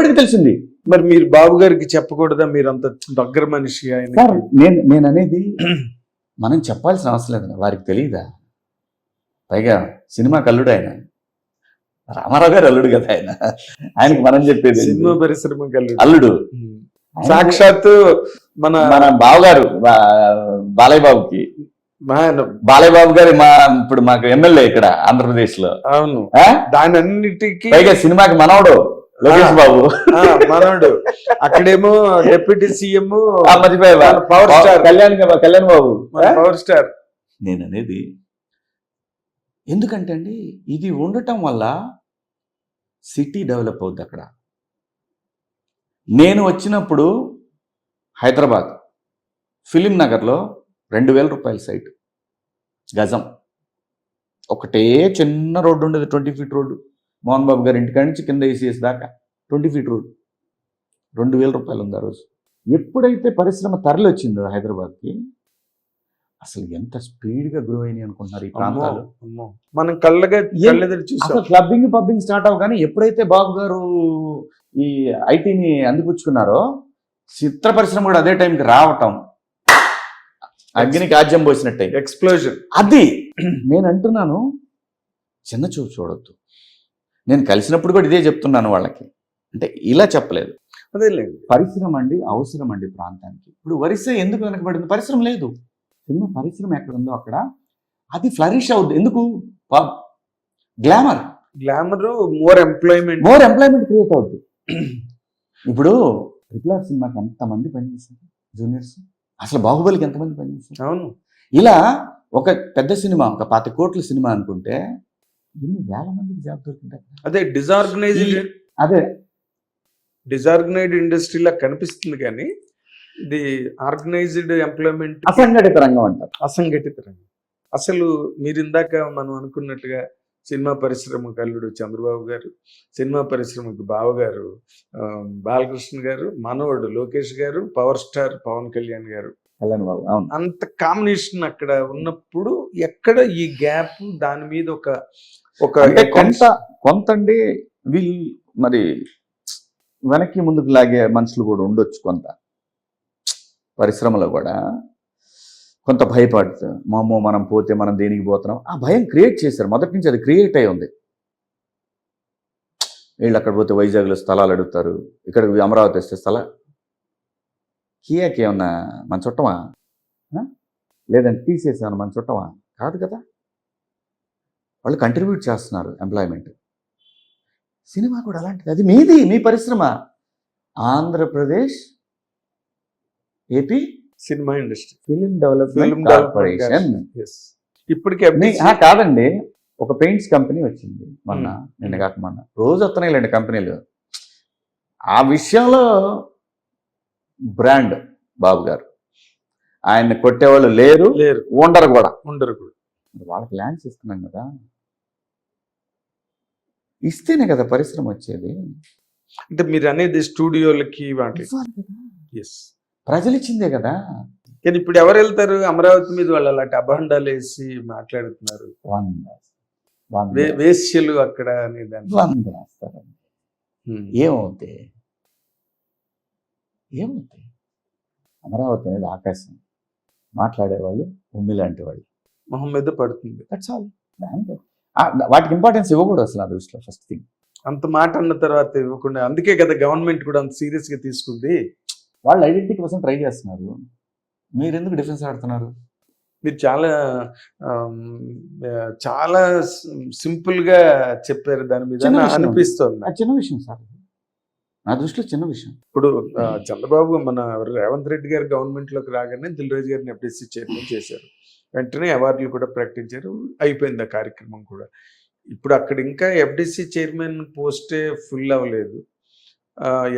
బయటకు తెలిసింది? మరి మీరు బాబు గారికి చెప్పకూడదా? మీరు అంత దగ్గర మనిషి ఆయన. సార్ నేను నేను అనేది మనం చెప్పాల్సిన అవసరం లేదు వారికి తెలియదా పైగా సినిమా కల్లుడు ఆయన. రామారావు గారు అల్లుడు కదా ఆయన. ఆయనకి మనం చెప్పేది? సినిమా పరిశ్రమ అల్లుడు. సాక్షాత్తు మన మన బావగారు బాలయ్య బాబుకి బాలయ్య బాబు గారి మా ఇప్పుడు మాకు ఎమ్మెల్యే ఇక్కడ ఆంధ్రప్రదేశ్లో అవును? దాని అన్నిటికీ పైగా సినిమాకి మనవడు. లోకేష్ బాబు. మనోడు. అక్కడేమో deputy CM. Power star Kalyan Kalyan Babu? Power star నేను అనేది ఎందుకంటే అండి ఇది ఉండటం వల్ల సిటీ డెవలప్ అవుద్ది అక్కడ. నేను వచ్చినప్పుడు హైదరాబాద్ ఫిలిం నగర్లో రెండు వేల రూపాయల సైట్. గజం. ఒకటే చిన్న రోడ్డు ఉండేది twenty feet road. Mohan Babu గారి ఇంటికాడి నుంచి కింద ఏసీఎస్ దాకా ట్వంటీ ఫీట్ రోడ్. రెండు వేల రూపాయలు ఉంది ఆ రోజు. ఎప్పుడైతే పరిశ్రమ తరలి వచ్చిందో హైదరాబాద్కి అసలు ఎంత స్పీడ్గా గ్రో అయినాయి అనుకుంటున్నారు ఈ ప్రాంతాలు. మనం కళ్ళగా చూసాం. అసలు క్లబ్బింగ్ పబ్బింగ్ స్టార్ట్ అవగానే ఎప్పుడైతే బాబు గారు ఈ ఐటీని అందిపుచ్చుకున్నారో చిత్ర పరిశ్రమ కూడా అదే టైంకి రావటం. అగ్నికి ఆజ్యం పోసినట్టే. ఎక్స్ప్లోజన్ అది నేను అంటున్నాను చిన్న చూపు చూడొద్దు. నేను కలిసినప్పుడు కూడా ఇదే చెప్తున్నాను వాళ్ళకి. అంటే ఇలా చెప్పలేదు. అదేలేండి. పరిశ్రమ అండి అవసరం అండి ప్రాంతానికి. ఇప్పుడు వరిసే ఎందుకు వెనకబడింది? పరిశ్రమ లేదు. సినిమా పరిశ్రమ ఎక్కడ ఉందో అక్కడ. అది ఫ్లరిష్ అవుద్ది. ఎందుకు? Glamour. Glamour more employment more employment create అవుద్ది. ఇప్పుడు ట్రిపుల్ ఆర్ సినిమాకి ఎంతమంది పనిచేశారు? జూనియర్స్? అసలు బాహుబలికి ఎంతమంది పనిచేశారు? అవును. ఇలా ఒక పెద్ద సినిమా ఒక పాతి కోట్ల సినిమా అనుకుంటే ఎన్ని వేల మందికి జాబ్ దొరికింటారు అదే డిజార్గనైజ్డ్ అదే. డిజార్గనైజ్డ్ ఇండస్ట్రీలా కనిపిస్తుంది కానీ ఇది ఆర్గనైజ్డ్ ఎంప్లాయ్మెంట్ అసంఘటిత రంగం అంటారు. అసంఘటిత రంగం. అసలు మీరు ఇందాక మనం అనుకున్నట్టుగా సినిమా పరిశ్రమ కల్లుడు చంద్రబాబు గారు సినిమా పరిశ్రమకు బావగారు బాలకృష్ణ గారు మనవడు లోకేష్ గారు పవర్ స్టార్ పవన్ కళ్యాణ్ గారు బాబు అవును. అంత కాంబినేషన్ అక్కడ ఉన్నప్పుడు ఎక్కడ ఈ గ్యాప్ దాని మీద ఒక ఒక కొంత కొంత అండి వీళ్ళు మరి వెనక్కి ముందుకు లాగే మనుషులు కూడా ఉండొచ్చు కొంత. పరిశ్రమలో కూడా కొంత భయపడుతూ మామో మనం పోతే మనం దేనికి పోతున్నాం? ఆ భయం క్రియేట్ చేశారు. మొదటి నుంచి అది క్రియేట్ అయి ఉంది. వీళ్ళు అక్కడ పోతే వైజాగ్లో స్థలాలు అడుగుతారు ఇక్కడ అమరావతి వస్తే స్థల కియాకి ఏమన్నా మన చుట్టమా? లేదంటే తీసేసామన్నా మన చుట్టమా కాదు కదా. వాళ్ళు కంట్రిబ్యూట్ చేస్తున్నారు ఎంప్లాయ్మెంట్ సినిమా కూడా అలాంటిది. అది మీది మీ పరిశ్రమ. Andhra Pradesh AP? Cinema industry. Film development corporation yes ఇప్పటికి కాదండి. ఒక పెయింట్స్ కంపెనీ వచ్చింది మొన్న Hmm. నిన్న కాక మొన్న. రోజు వస్తున్నాయిలేండి కంపెనీలు. ఆ విషయంలో బ్రాండ్ బాబు గారు. ఆయన్ని కొట్టేవాళ్ళు లేరు లేరు. ఉండరు కూడా. ఉండరు కూడా. వాళ్ళకి ల్యాండ్స్ ఇస్తున్నాం కదా? ఇస్తేనే కదా పరిశ్రమ వచ్చేది. అంటే మీరు అనేది స్టూడియోలకి వాటి ఇవ్వాలి కదా. ఎస్ ప్రజలు ఇచ్చిందే కదా. కానీ ఇప్పుడు ఎవరు వెళ్తారు? అమరావతి మీద వాళ్ళు అలాంటి అభాండాలు వేసి మాట్లాడుతున్నారు. వంద వంద. వే- వేశ్యలు అక్కడ అనే దాన్ని. వంద వేస్తారండి. Hmm. ఏమవుతాయి ఏమవుతాయి అమరావతి అనేది ఆకాశం. మాట్లాడేవాళ్ళు ఉమ్మి లాంటి వాళ్ళు. మొహం మీద పడుతుంది. దట్స్ ఆల్ వాటికి ఇంపార్టెన్స్ ఇవ్వకూడదు అసలు ఆ దృష్టిలో ఫస్ట్ థింగ్ అంత మాట అన్న తర్వాత ఇవ్వకుండా అందుకే కదా గవర్నమెంట్ కూడా అంత సీరియస్గా తీసుకుంది. వాళ్ళు ఐడెంటిటీ కోసం ట్రై చేస్తున్నారు. మీరు ఎందుకు డిఫెన్స్ ఆడుతున్నారు? మీరు చాలా చాలా సింపుల్గా చెప్పారు దాని మీద నా-. అనిపిస్తోంది. చిన్న విషయం సార్. నా దృష్టిలో చిన్న విషయం. ఇప్పుడు చంద్రబాబు మన రేవంత్ రెడ్డి గారు గవర్నమెంట్లోకి రాగానే దిల్రాజు గారిని ఎఫ్డీసీ చైర్మన్ చేశారు. వెంటనే అవార్డులు కూడా ప్రకటించారు. అయిపోయింది ఆ కార్యక్రమం కూడా. ఇప్పుడు అక్కడ ఇంకా ఎఫ్డీసీ చైర్మన్ పోస్టే ఫుల్ అవ్వలేదు.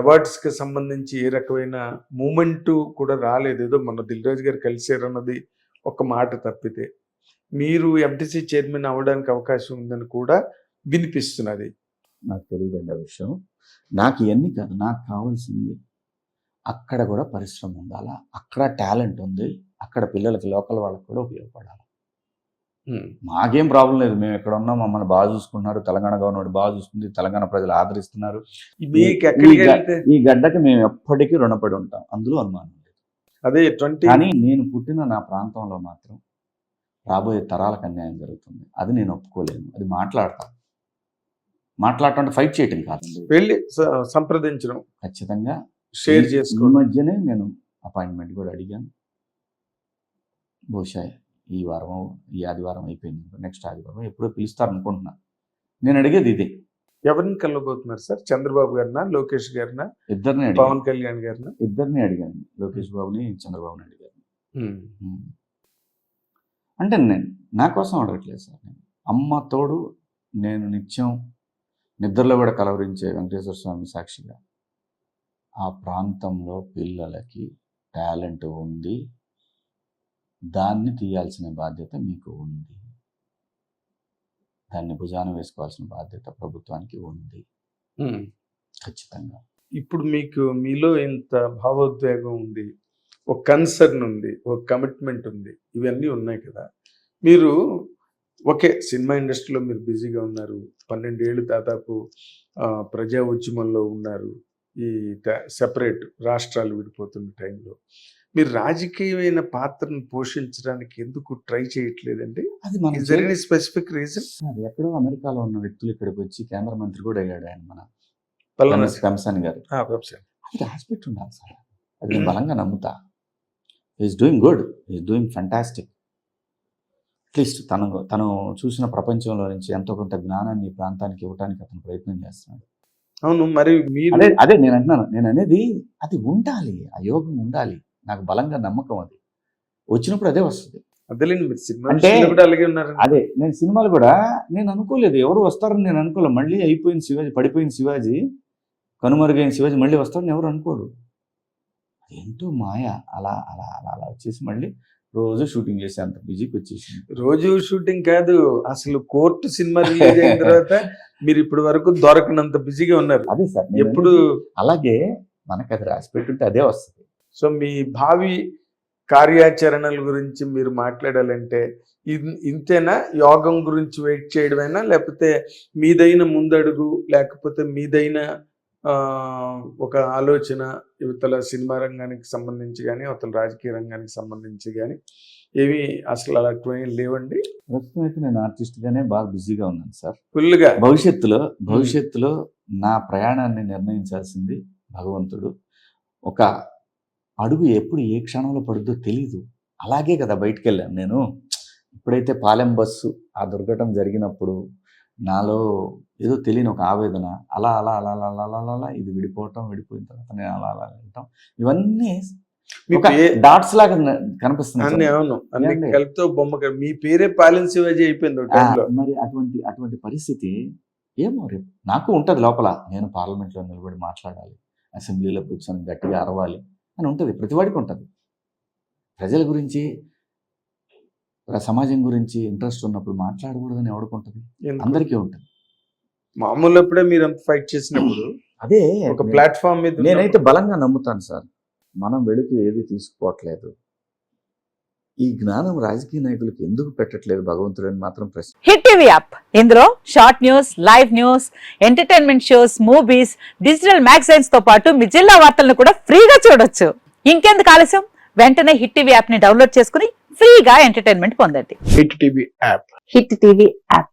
అవార్డ్స్కి సంబంధించి ఏ రకమైన మూమెంట్ కూడా రాలేదు. ఏదో మన దిల్రాజు గారు కలిసారు అన్నది ఒక మాట తప్పితే. మీరు ఎఫ్డీసీ చైర్మన్ అవ్వడానికి అవకాశం ఉందని కూడా వినిపిస్తున్నది. నాకు తెలియదండి ఆ విషయం. నాకు ఇవన్నీ కాదు నాకు కావాల్సింది అక్కడ కూడా పరిశ్రమ ఉండాలా? అక్కడ టాలెంట్ ఉంది అక్కడ పిల్లలకి లోకల్ వాళ్ళకి కూడా ఉపయోగపడాలి. మాకేం ప్రాబ్లం లేదు మేము ఎక్కడ ఉన్నాం మమ్మల్ని బాగా చూసుకుంటున్నారు తెలంగాణ గవర్నమెంట్ బాగా చూస్తుంది తెలంగాణ ప్రజలు ఆదరిస్తున్నారు. ఈ గడ్డకి మేము ఎప్పటికీ రుణపడి ఉంటాం అందులో అనుమానం లేదు. అదే ట్వంటీ కానీ నేను పుట్టిన నా ప్రాంతంలో మాత్రం రాబోయే తరాలకు అన్యాయం జరుగుతుంది అది నేను ఒప్పుకోలేను అది మాట్లాడతాను మాట్లాడటం ఫైట్ చేయటం కాదండి. వెళ్ళి సంప్రదించడం. ఖచ్చితంగా షేర్ చేసుకోవడం. మధ్యనే నేను అపాయింట్మెంట్ కూడా అడిగాను. బహుశా ఈ వారం ఈ ఆదివారం అయిపోయింది నెక్స్ట్ ఆదివారం ఎప్పుడో పిలుస్తారు అనుకుంటున్నా. నేను అడిగేది ఇదే. ఎవరిని కలవబోతున్నారు సార్? చంద్రబాబు గారినా లోకేష్ గారినా ఇద్దరిని పవన్ కళ్యాణ్ గారినా? ఇద్దరిని అడిగాను. లోకేష్ బాబుని చంద్రబాబుని అడిగాను. అంటే నేను నా కోసం అడగట్లేదు సార్ నేను. అమ్మ తోడు నేను నిత్యం నిద్రలో కూడా కలవరించే వెంకటేశ్వర స్వామి సాక్షిగా. ఆ ప్రాంతంలో పిల్లలకి టాలెంట్ ఉంది. దాన్ని తీయాల్సిన బాధ్యత మీకు ఉంది. దాన్ని భుజాన వేసుకోవాల్సిన బాధ్యత ప్రభుత్వానికి ఉంది. ఖచ్చితంగా. ఇప్పుడు మీకు మీలో ఇంత భావోద్వేగం ఉంది ఒక కన్సర్న్ ఉంది ఒక కమిట్మెంట్ ఉంది ఇవన్నీ ఉన్నాయి కదా. మీరు ఓకే సినిమా ఇండస్ట్రీలో మీరు బిజీగా ఉన్నారు. పన్నెండేళ్ళు దాదాపు ప్రజా ఉద్యమంలో ఉన్నారు. ఈ సెపరేట్ రాష్ట్రాలు విడిపోతున్న టైంలో. మీరు రాజకీయమైన పాత్రను పోషించడానికి ఎందుకు ట్రై చేయట్లేదండి? అది స్పెసిఫిక్ రీజన్ ఎక్కడో అమెరికాలో ఉన్న వ్యక్తులు ఇక్కడికి వచ్చి కేంద్ర మంత్రి కూడా అయ్యాడు ఆయన మన కంసాని గారు. అది రాసిపెట్టి ఉండాలి సార్. అది నేను బలంగా నమ్ముతా. Is doing good is doing fantastic at least తను తను చూసిన ప్రపంచంలో నుంచి ఎంతో కొంత జ్ఞానాన్ని ఈ ప్రాంతానికి ఇవ్వడానికి అతను ప్రయత్నం చేస్తున్నాడు. అవును మరి మీరు అదే అదే నేను అంటున్నాను. నేను అనేది అది ఉండాలి ఆ యోగం ఉండాలి. నాకు బలంగా నమ్మకం అది. వచ్చినప్పుడు అదే వస్తుంది. అంటే- అదే నేను సినిమాలు కూడా నేను అనుకోలేదు. ఎవరు వస్తారని నేను అనుకోలేదు. మళ్ళీ అయిపోయిన శివాజీ పడిపోయిన శివాజీ కనుమరుగైన శివాజీ మళ్ళీ వస్తారని ఎవరు అనుకోడు ఏంటో మాయ. అలా అలా అలా అలా వచ్చేసి మళ్ళీ రోజు షూటింగ్ చేసే అంత బిజీకి వచ్చేసింది. రోజు షూటింగ్ కాదు అసలు కోర్టు సినిమా రిలీజ్ అయిన తర్వాత మీరు ఇప్పటి వరకు దొరకనంత బిజీగా ఉన్నారు. అదే సార్ ఎప్పుడు? అలాగే మనకు అది రాసి పెట్టుంటే అదే వస్తుంది. సో మీ భావి కార్యాచరణల గురించి మీరు మాట్లాడాలంటే ఇంతేనా? యోగం గురించి వెయిట్ చేయడమేనా? లేకపోతే మీదైన ముందడుగు లేకపోతే మీదైన ఒక ఆలోచన యువతల సినిమా రంగానికి సంబంధించి కానీ అవతల రాజకీయ రంగానికి సంబంధించి కానీ ఏవి అసలు అలాంటివి లేవండి? ప్రస్తుతం అయితే నేను ఆర్టిస్ట్ గానే బాగా బిజీగా ఉన్నాను సార్. ఫుల్గా భవిష్యత్తులో భవిష్యత్తులో నా ప్రయాణాన్ని నిర్ణయించాల్సింది భగవంతుడు. ఒక అడుగు ఎప్పుడు ఏ క్షణంలో పడుద్దో తెలీదు. అలాగే కదా బయటికి వెళ్ళాను నేను. ఎప్పుడైతే పాలెం బస్సు ఆ దుర్ఘటన జరిగినప్పుడు నాలో ఏదో తెలియని ఒక ఆవేదన అలా అలా అలా అలా అలా అలా అలా ఇది విడిపోవటం విడిపోయిన తర్వాత నేను అలా అలా వెళ్ళటం ఇవన్నీ డాట్స్ లాగా కనిపిస్తుంది. అవును? కలిపితో బొమ్మ మీ పేరే పాలెం శివాజీ అయిపోయింది మరి అటువంటి అటువంటి పరిస్థితి ఏమో రేపు నాకు ఉంటుంది లోపల నేను పార్లమెంట్లో నిలబడి మాట్లాడాలి అసెంబ్లీలో కూర్చొని గట్టిగా అరవాలి అని ఉంటుంది ప్రతివాడికి ఉంటుంది ప్రజల గురించి సమాజం గురించి ఇంట్రెస్ట్ ఉన్నప్పుడు మాట్లాడకూడదని ఎవడుకుంటుంది? అందరికీ ఉంటుంది మామూలు అప్పుడే మీరు అంత ఫైట్ చేసినప్పుడు అదే ఒక ప్లాట్ఫామ్ మీద నేనైతే బలంగా నమ్ముతాను సార్. మనం వెళుతూ ఏది తీసుకోవట్లేదు. ఈ జ్ఞానం రాజకీయ నాయకులకు ఎందుకు పెట్టట్లేదు భగవంతుడని మాత్రం ప్రశ్న హిట్ టీవీ యాప్. ఇందులో short news live news entertainment shows movies digital మ్యాగజైన్స్తో పాటు మీ జిల్లా వార్తలను కూడా ఫ్రీగా చూడొచ్చు. ఇంకెందుకు ఆలస్యం? వెంటనే హిట్ టీవీ యాప్ని డౌన్లోడ్ చేసుకుని ఫ్రీగా ఎంటర్టైన్మెంట్ పొందండి. Hit TV app. Hit TV app.